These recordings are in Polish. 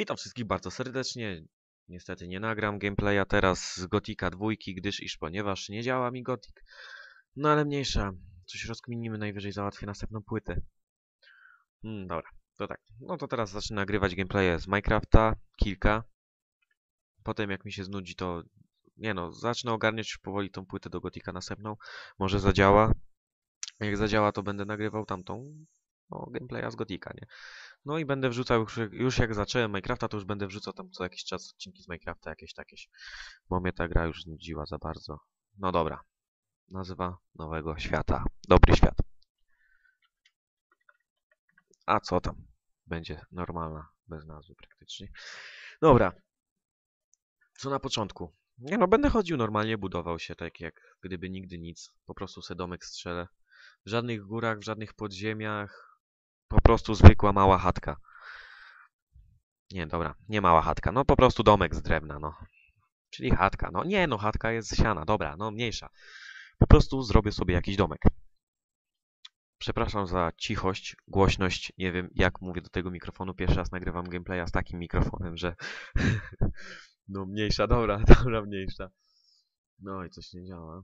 Witam wszystkich bardzo serdecznie. Niestety nie nagram gameplaya teraz z Gotika dwójki, gdyż iż ponieważ nie działa mi Gotik. No ale mniejsza. Coś rozkminimy, najwyżej załatwię następną płytę. Hmm, dobra, to tak. No to teraz zacznę nagrywać gameplaye z Minecrafta, kilka. Potem jak mi się znudzi to... Nie no, zacznę ogarniać już powoli tą płytę do Gotika następną. Może zadziała. Jak zadziała to będę nagrywał tamtą no, gameplaya z Gotika, nie? No i będę wrzucał, już, już jak zacząłem Minecrafta, to już będę wrzucał tam co jakiś czas odcinki z Minecrafta, jakieś takie, bo mnie ta gra już znudziła za bardzo. No dobra, nazwa nowego świata, dobry świat. A co tam? Będzie normalna, bez nazwy praktycznie. Dobra, co na początku? Nie no, będę chodził normalnie, budował się tak jak gdyby nigdy nic, po prostu se domek strzelę. W żadnych górach, w żadnych podziemiach, po prostu zwykła mała chatka. Nie, dobra, nie mała chatka. No po prostu domek z drewna, no. Czyli chatka. No nie, no chatka jest z siana. Dobra, no mniejsza. Po prostu zrobię sobie jakiś domek. Przepraszam za cichość, głośność. Nie wiem, jak mówię do tego mikrofonu. Pierwszy raz nagrywam gameplaya z takim mikrofonem, że... no mniejsza, dobra, dobra, mniejsza. No i coś nie działa.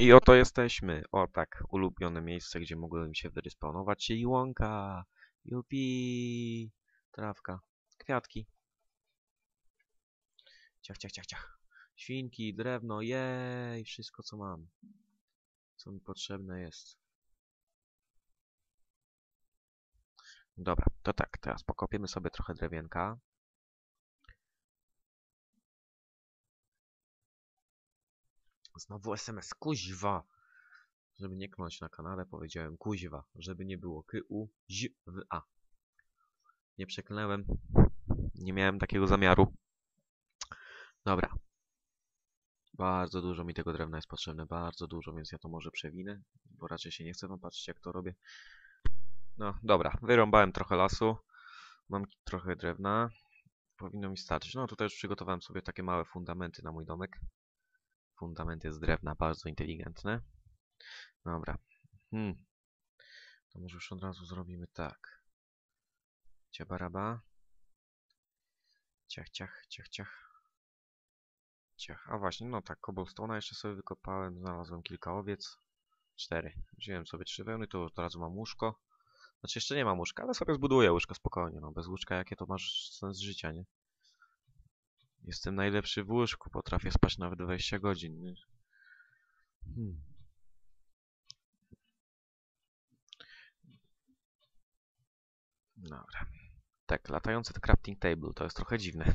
I oto jesteśmy. O tak, ulubione miejsce, gdzie mogłem się wyrespawnować, czyli łąka. Jupi. Trawka. Kwiatki. Ciach, ciach, ciach, ciach. Świnki, drewno, jej, wszystko co mam. Co mi potrzebne jest. Dobra, to tak, teraz pokopiemy sobie trochę drewienka. Znowu SMS, kuźwa! Żeby nie knąć na kanale, powiedziałem kuźwa, żeby nie było k u w a. Nie przeklnąłem. Nie miałem takiego zamiaru. Dobra. Bardzo dużo mi tego drewna jest potrzebne, bardzo dużo, więc ja to może przewinę, bo raczej się nie chcę wam patrzeć jak to robię. No, dobra, wyrąbałem trochę lasu. Mam trochę drewna. Powinno mi starczyć. No, tutaj już przygotowałem sobie takie małe fundamenty na mój domek. Fundament jest z drewna, bardzo inteligentne. Dobra. Hmm. To może już od razu zrobimy tak. Ciabaraba. Ciach, ciach, ciach, ciach. Ciach. A właśnie, no tak, cobblestone'a jeszcze sobie wykopałem. Znalazłem kilka owiec. Cztery. Wziąłem sobie trzy wełny, to od razu mam łóżko. Znaczy jeszcze nie mam łóżka, ale sobie zbuduję łóżko spokojnie. No bez łóżka jakie to masz sens życia, nie? Jestem najlepszy w łóżku, potrafię spać nawet 20 godzin. Hmm. Dobra. Tak, latający crafting table to jest trochę dziwne.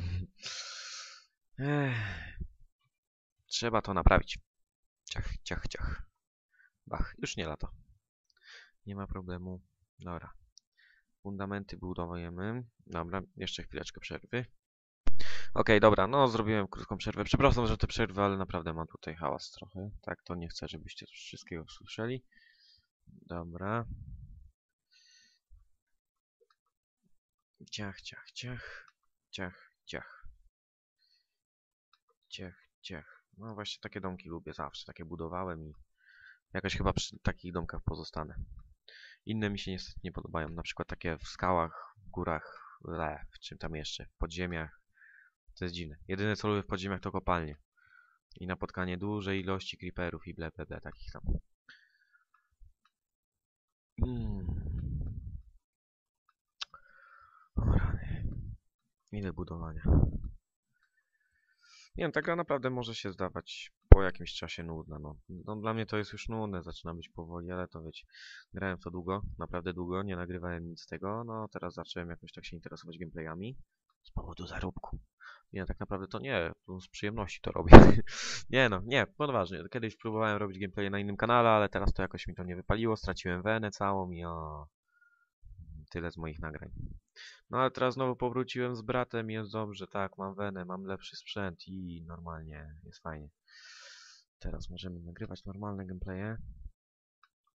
Ech. Trzeba to naprawić. Ciach, ciach, ciach. Bach, już nie lata. Nie ma problemu. Dobra. Fundamenty budowujemy. Dobra, jeszcze chwileczkę przerwy. Okej, dobra, no zrobiłem krótką przerwę. Przepraszam za te przerwy, ale naprawdę mam tutaj hałas trochę. Tak, to nie chcę, żebyście wszystkiego słyszeli. Dobra. Ciach, ciach, ciach. Ciach, ciach. Ciach, ciach. No właśnie takie domki lubię zawsze. Takie budowałem i jakoś chyba przy takich domkach pozostanę. Inne mi się niestety nie podobają. Na przykład takie w skałach, w górach, le, w czym tam jeszcze, w podziemiach to jest dziwne. Jedyne co lubię w podziemiach to kopalnie. I napotkanie dużej ilości creeperów i ble, ble, ble takich tam. Hmm. O rany. Ile budowania. Nie wiem, ta gra naprawdę może się zdawać po jakimś czasie nudna, no. no. Dla mnie to jest już nudne, zaczyna być powoli, ale to wiecie, grałem to długo, naprawdę długo, nie nagrywałem nic z tego, no teraz zacząłem jakoś tak się interesować gameplayami z powodu zarobku. Nie, tak naprawdę to nie, z przyjemności to robię. nie no, nie, poważnie. Kiedyś próbowałem robić gameplay na innym kanale, ale teraz to jakoś mi to nie wypaliło, straciłem wenę całą i o... Tyle z moich nagrań. No ale teraz znowu powróciłem z bratem i jest dobrze, tak, mam wenę, mam lepszy sprzęt i normalnie, jest fajnie. Teraz możemy nagrywać normalne gameplaye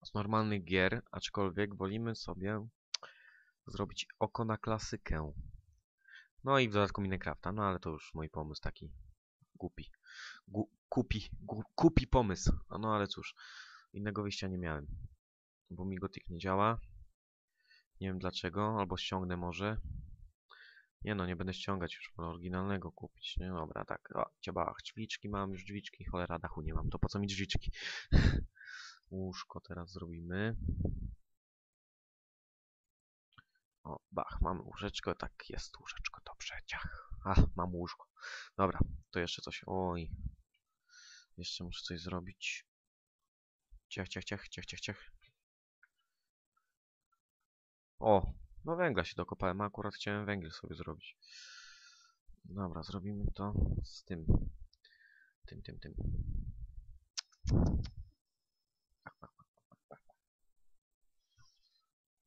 z normalnych gier, aczkolwiek wolimy sobie zrobić oko na klasykę. No i w dodatku Minecrafta, no ale to już mój pomysł taki głupi. Gu kupi, gu kupi pomysł. No ale cóż, innego wyjścia nie miałem. Bo mi Gothic nie działa. Nie wiem dlaczego, albo ściągnę może. Nie no, nie będę ściągać już, wolę oryginalnego kupić, nie? Dobra, tak, o, ciebach, drzwiczki mam, już drzwiczki, cholera, dachu nie mam, to po co mi drzwiczki? Łóżko teraz zrobimy. O, bach, mamy łóżeczko, tak, jest łóżeczko, dobrze, ciach. A, mam łóżko. Dobra, to jeszcze coś, oj. Jeszcze muszę coś zrobić. Ciach, ciach, ciach, ciach, ciach, ciach. O, no węgla się dokopałem, akurat chciałem węgiel sobie zrobić. Dobra, zrobimy to z tym. Tym, tym, tym.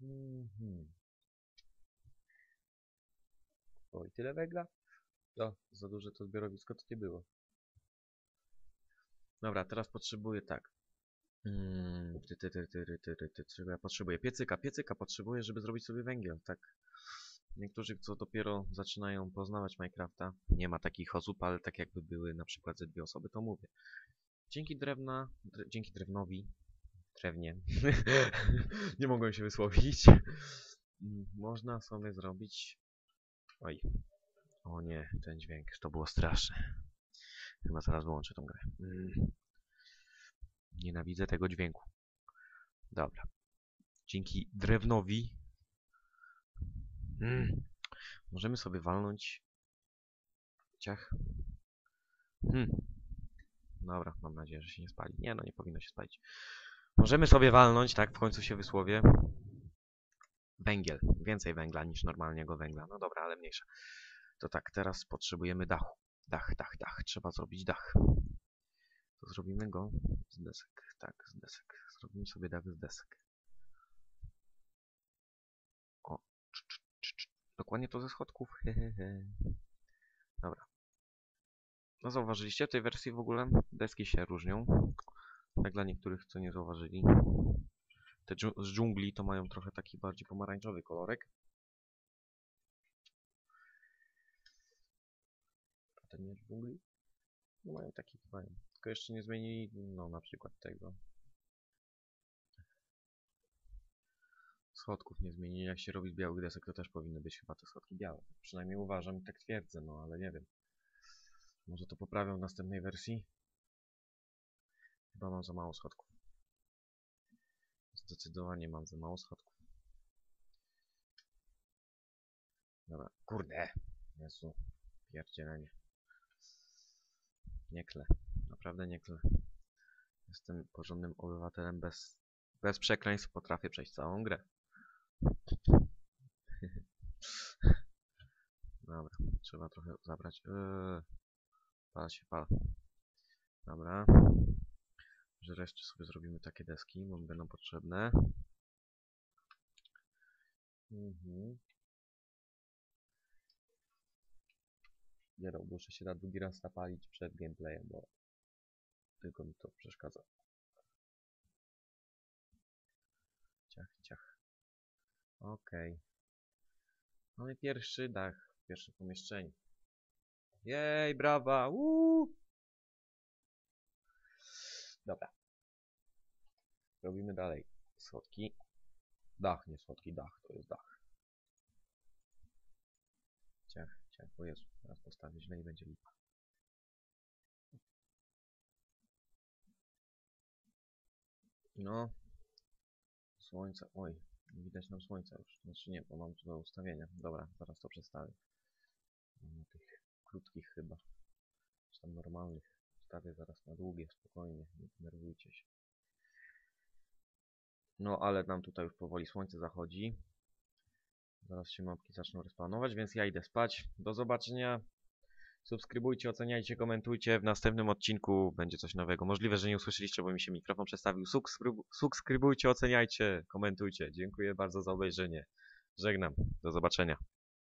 Mhm. Tyle węgla? O, za duże to zbiorowisko to nie było. Dobra, teraz potrzebuję tak. Mm, ty, ty, ty, ty, ty, ja potrzebuję? Piecyka, piecyka potrzebuję, żeby zrobić sobie węgiel, tak. Niektórzy, co dopiero zaczynają poznawać Minecrafta, nie ma takich osób, ale tak jakby były na przykład ze dwie osoby, to mówię. Dzięki drewna, dre, dzięki drewnowi, drewnie, nie mogłem się wysłowić, Mm, można sobie zrobić... Oj, o nie, ten dźwięk, to było straszne. Chyba zaraz wyłączę tą grę. Mm. Nienawidzę tego dźwięku. Dobra. Dzięki drewnowi mm, możemy sobie walnąć ciach. Hmm. Dobra, mam nadzieję, że się nie spali. Nie, no nie powinno się spalić. Możemy sobie walnąć, tak, w końcu się wysłowię. Węgiel. Więcej węgla niż normalnego węgla. No dobra, ale mniejsza. To tak, teraz potrzebujemy dachu. Dach, dach, dach. Trzeba zrobić dach. To zrobimy go z desek. Tak, z desek. Zrobimy sobie dach z desek. O, cz, cz, cz, dokładnie to ze schodków. Hehehe. Dobra. No zauważyliście, w tej wersji w ogóle deski się różnią. Tak dla niektórych, co nie zauważyli. Te z dżungli to mają trochę taki bardziej pomarańczowy kolorek. A te nie dżungli? No mają taki, mają. Tylko jeszcze nie zmienili, no na przykład tego. Schodków nie zmienili. Jak się robi z białych desek, to też powinny być chyba te schodki białe. Przynajmniej uważam i tak twierdzę, no ale nie wiem. Może to poprawią w następnej wersji? Chyba mam za mało schodków. Zdecydowanie mam za mało schodków. Dobra, kurde. Jezu, pierdzielenie. Nie klę. Naprawdę nie klę. Jestem porządnym obywatelem bez, bez przekleństw. Potrafię przejść całą grę. Dobra, trzeba trochę zabrać. Pala się, pala. Dobra. Że reszcie sobie zrobimy takie deski, bo będą potrzebne. Mhm. Nie no, muszę się na drugi raz napalić przed gameplayem, bo tylko mi to przeszkadza. Ciach, ciach. Okej. Mamy pierwszy dach, pierwsze pomieszczenie. Jej, brawa! Uuu! Dobra. Robimy dalej. Schodki. Dach, nie schodki, dach, to jest dach. Ciach, ciach, bo Jezu, teraz postawię źle i będzie lipa. No. Słońce, oj, nie widać nam słońca już. Znaczy nie, bo mam tu do ustawienia. Dobra, zaraz to przestawię. Mam tych krótkich chyba. Czy tam normalnych. Ustawię zaraz na długie, spokojnie, nie denerwujcie się. No, ale nam tutaj już powoli słońce zachodzi. Zaraz się mapki zaczną respawnować, więc ja idę spać. Do zobaczenia. Subskrybujcie, oceniajcie, komentujcie. W następnym odcinku będzie coś nowego. Możliwe, że nie usłyszeliście, bo mi się mikrofon przestawił. Subskrybu subskrybujcie, oceniajcie, komentujcie. Dziękuję bardzo za obejrzenie. Żegnam. Do zobaczenia.